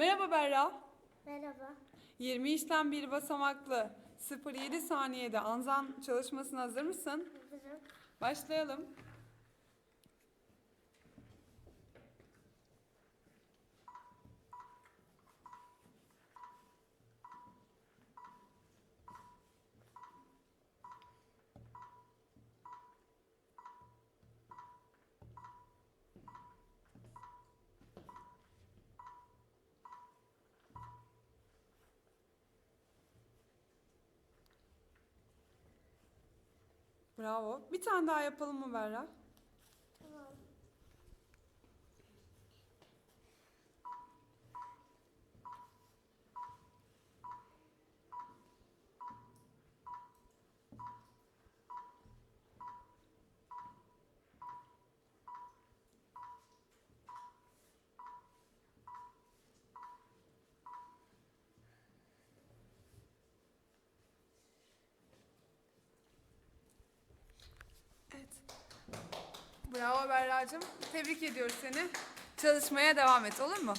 Merhaba Berra. Merhaba. 20 işten bir basamaklı 0-7 saniyede anzan çalışmasına hazır mısın? Hazırım. Başlayalım. Bravo. Bir tane daha yapalım mı Berra? Bravo Berra'cığım. Tebrik ediyoruz seni. Çalışmaya devam et olur mu?